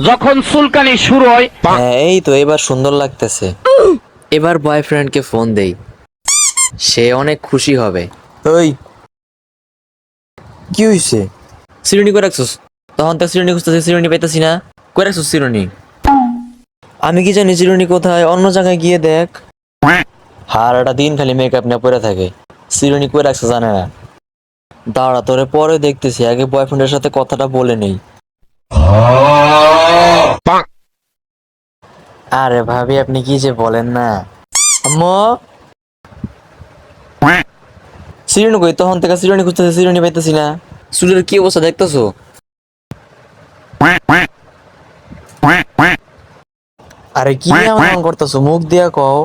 যখন চুলকানি শুরু হয় হ্যাঁ এই তো এবার সুন্দর লাগতেছে। এবার বয়ফ্রেন্ডকে ফোন দেই। সে অনেক খুশি হবে। ওই কি হইছে? সিরুনি করে রাখছিস? তখন তো সিরুনি খুঁজতেছি সিরুনি পাইতেছি না। করে রাখছিস সিরুনি? আমি কি জানি সিরুনি কোথায় অন্য জায়গায় গিয়ে দেখ। হারাটা দিন খালি মেকআপ না পরে থাকে। সিরুনি করে রাখছে জানে না। দাঁড়া তোরে পরে দেখতেছি আগে বয়ফ্রেন্ডের সাথে কথাটা বলে নেই। আরে ভাবি আপনি কি যে বলেন না? আম্মু? সিরুনি কই? তখন থেকে সিরুনি খুঁজতেছে সিরুনি পাইতেছি না। চুলের কি অবস্থা দেখতেছো? আরে কি এমন করতেছো? মুখ দিয়া কও।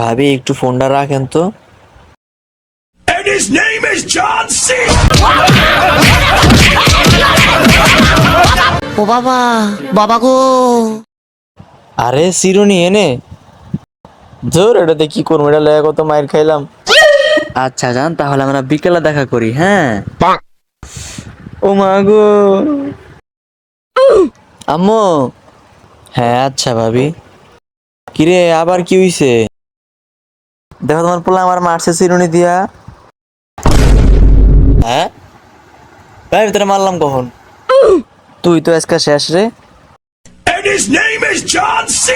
ভাবি একটু ফোনটা রাখেন তো। And his name is John C. ও বাবা বাবা গো। আরে সিরুনি এনে। ধর এটাতে কি করব? এটা লেগে কত মায়ের খাইলাম। আচ্ছা জান তাহলে আমরা বিকেলে দেখা করি হ্যাঁ? ও মা গো আম্মু। হ্যাঁ আচ্ছা ভাবি। কিরে আবার কি হইছে? দেখো তোমার পোলা আমার মারছে চিরুনি দিয়া। হ্যাঁ? ভাই তোরা মারলাম কখন? তুই তো আজকে শেষ রে। His name is John C.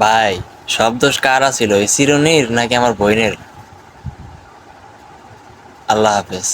ভাই সব দোষ কার ছিল ওই চিরনির নাকি আমার বইনের আল্লাহ হাফেজ।